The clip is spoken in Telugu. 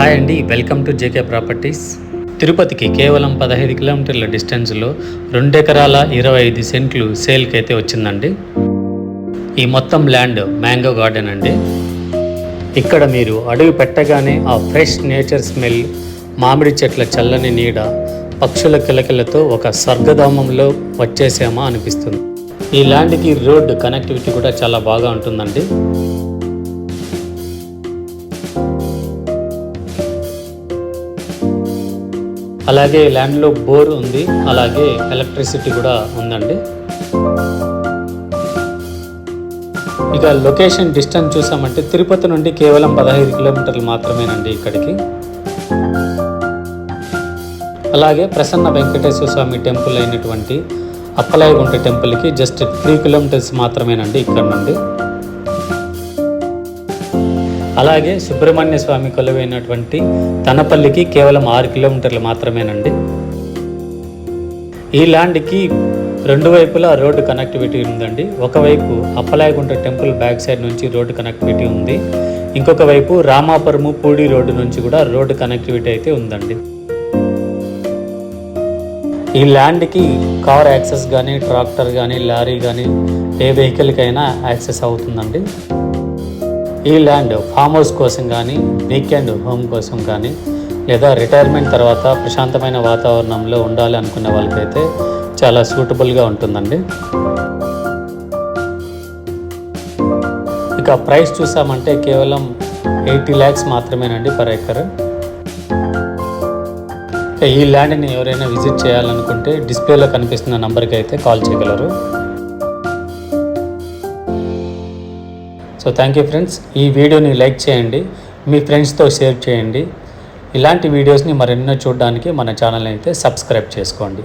హాయ్ అండి వెల్కమ్ టు జేకే ప్రాపర్టీస్. తిరుపతికి కేవలం పదహైదు కిలోమీటర్ల డిస్టెన్స్లో రెండు ఎకరాల ఇరవై ఐదు సెంట్లు సేల్కి అయితే వచ్చిందండి. ఈ మొత్తం ల్యాండ్ మ్యాంగో గార్డెన్ అండి. ఇక్కడ మీరు అడుగు పెట్టగానే ఆ ఫ్రెష్ నేచర్ స్మెల్ మామిడి చెట్ల చల్లని నీడ పక్షుల కిలకిలతో ఒక స్వర్గధామంలో వచ్చేసామా అనిపిస్తుంది. ఈ ల్యాండ్కి రోడ్డు కనెక్టివిటీ కూడా చాలా బాగా ఉంటుందండి. అలాగే ల్యాండ్లో బోర్ ఉంది. అలాగే ఎలక్ట్రిసిటీ కూడా ఉందండి. ఇక లొకేషన్ డిస్టెన్స్ చూసామంటే తిరుపతి నుండి కేవలం పదహైదు కిలోమీటర్లు మాత్రమేనండి ఇక్కడికి. అలాగే ప్రసన్న వెంకటేశ్వర స్వామి టెంపుల్ అయినటువంటి అప్పలాయగుంట టెంపుల్కి జస్ట్ త్రీ కిలోమీటర్స్ మాత్రమేనండి ఇక్కడ నుండి. అలాగే సుబ్రహ్మణ్య స్వామి కొలువైనటువంటి తనపల్లికి కేవలం ఆరు కిలోమీటర్లు మాత్రమేనండి. ఈ ల్యాండ్కి రెండు వైపులా రోడ్డు కనెక్టివిటీ ఉందండి. ఒకవైపు అప్పలాయగుంట టెంపుల్ బ్యాక్ సైడ్ నుంచి రోడ్డు కనెక్టివిటీ ఉంది. ఇంకొక వైపు రామాపురము పూడి రోడ్డు నుంచి కూడా రోడ్డు కనెక్టివిటీ అయితే ఉందండి. ఈ ల్యాండ్కి కార్ యాక్సెస్ కానీ ట్రాక్టర్ కానీ లారీ కానీ ఏ వెహికల్కైనా యాక్సెస్ అవుతుందండి. ఈ ల్యాండ్ ఫామ్ హౌస్ కోసం కానీ వీకెండ్ హోమ్ కోసం కానీ లేదా రిటైర్మెంట్ తర్వాత ప్రశాంతమైన వాతావరణంలో ఉండాలి అనుకునే వాళ్ళకైతే చాలా సూటబుల్గా ఉంటుందండి. ఇక ప్రైస్ చూసామంటే కేవలం ఎయిటీ ల్యాక్స్ మాత్రమేనండి పర్ ఎకర్. ఈ ల్యాండ్ని ఎవరైనా విజిట్ చేయాలనుకుంటే డిస్ప్లేలో కనిపిస్తున్న నంబర్కి అయితే కాల్ చేయగలరు. సో థ్యాంక్ యూ ఫ్రెండ్స్ ఈ వీడియోని లైక్ చేయండి మీ ఫ్రెండ్స్తో షేర్ చేయండి. ఇలాంటి వీడియోస్ని మరెన్నో చూడడానికి మన ఛానల్ అయితే సబ్స్క్రైబ్ చేసుకోండి.